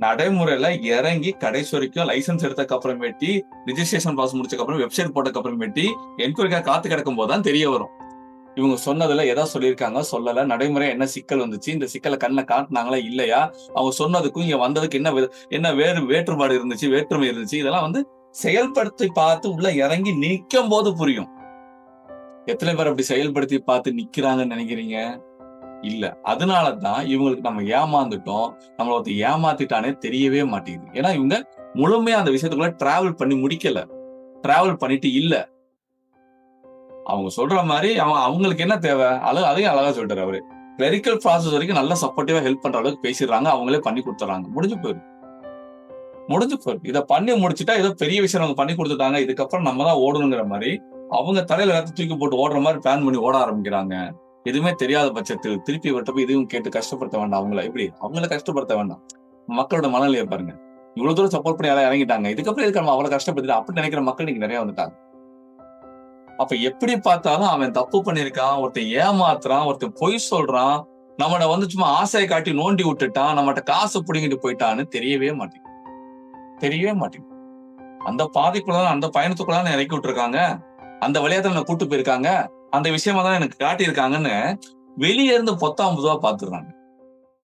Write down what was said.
நடைமுறையில இறங்கி கடைசி வரைக்கும் லைசன்ஸ் எடுத்ததுக்கு அப்புறமேட்டி ரிஜிஸ்ட்ரேஷன் பாஸ் முடிச்சதுக்கு அப்புறம் வெப்சைட் போட்டதுக்கு அப்புறமேட்டி என்கொயரிக்காக காத்து கிடக்கும் போதுதான் தெரிய வரும். இவங்க சொன்னதுல எதா சொல்லியிருக்காங்க சொல்லல. நடைமுறை என்ன சிக்கல் வந்துச்சு? இந்த சிக்கலை கண்ணில் காட்டினாங்களா? இல்லையா? அவங்க சொன்னதுக்கும் இங்க வந்ததுக்கு என்ன வே- என்ன வேறு வேற்றுப்பாடு இருந்துச்சு? வேற்றுமை இருந்துச்சு? இதெல்லாம் வந்து செயல்படுத்தி பார்த்து உள்ள இறங்கி நிற்கும் போது புரியும். எத்தனை பேர் அப்படி செயல்படுத்தி பார்த்து நிக்கிறாங்கன்னு நினைக்கிறீங்க? இல்ல. அதனாலதான் இவங்களுக்கு நம்ம ஏமாந்துட்டோம். நம்மள ஒருத்தர் ஏமாத்திட்டானே தெரியவே மாட்டேங்குது. ஏன்னா இவங்க முழுமையா அந்த விஷயத்துக்குள்ள டிராவல் பண்ணி முடிக்கல. டிராவல் பண்ணிட்டு இல்ல. அவங்க சொல்ற மாதிரி அவங்க அவங்களுக்கு என்ன தேவை? அழகு அதையும் அழகா சொல்லிட்டாரு அவரு. கிளரிக்கல் ப்ராசஸ் வரைக்கும் நல்லா சப்போர்ட்டிவா ஹெல்ப் பண்ற அளவுக்கு பேசிடுறாங்க. அவங்களே பண்ணி கொடுத்துறாங்க முடிஞ்சு போயிரு. முடிஞ்சு போயிரு. இதை பண்ணி முடிச்சுட்டா ஏதோ பெரிய விஷயம் அவங்க பண்ணி கொடுத்துட்டாங்க. இதுக்கப்புறம் நம்ம தான் ஓடணுங்கிற மாதிரி அவங்க தலையில எல்லாத்தையும் தூக்கி போட்டு ஓடுற மாதிரி பிளான் பண்ணி ஓட ஆரம்பிக்கிறாங்க. எதுவுமே தெரியாத பட்சத்தில் திருப்பி விட்டப்ப இதுவும் கேட்டு கஷ்டப்படுத்த வேண்டாம் அவங்கள. எப்படி? அவங்கள கஷ்டப்படுத்த வேண்டாம். மக்களோட மனநிலையை பாருங்க. இவ்வளவு தூரம் சப்போர்ட் பண்ணி யாரும் இறங்கிட்டாங்க. இதுக்கப்புறம் எதுக்கு நம்ம அவ்வளவு கஷ்டப்படுத்து அப்படின்னு நினைக்கிற மக்கள் இன்னைக்கு நிறைய வந்துட்டாங்க. அப்ப எப்படி பார்த்தாலும் அவன் தப்பு பண்ணிருக்கான் ஒருத்தன் ஏமாத்துறான் ஒருத்தன் பொய் சொல்றான் நம்மள வந்து சும்மா ஆசையை காட்டி நோண்டி விட்டுட்டான் நம்மகிட்ட காசு பிடிங்கிட்டு போயிட்டான்னு தெரியவே மாட்டேங்குது. தெரியவே மாட்டேங்குது. அந்த பாதைக்குள்ளதான் அந்த பயணத்துக்குள்ளதான் இறக்கி விட்டுருக்காங்க. அந்த வழியா கூட்டு போயிருக்காங்க. அந்த விஷயமா தான் எனக்கு காட்டியிருக்காங்கன்னு வெளியே இருந்து பொத்தாம் பொதுவா பாத்துறாங்க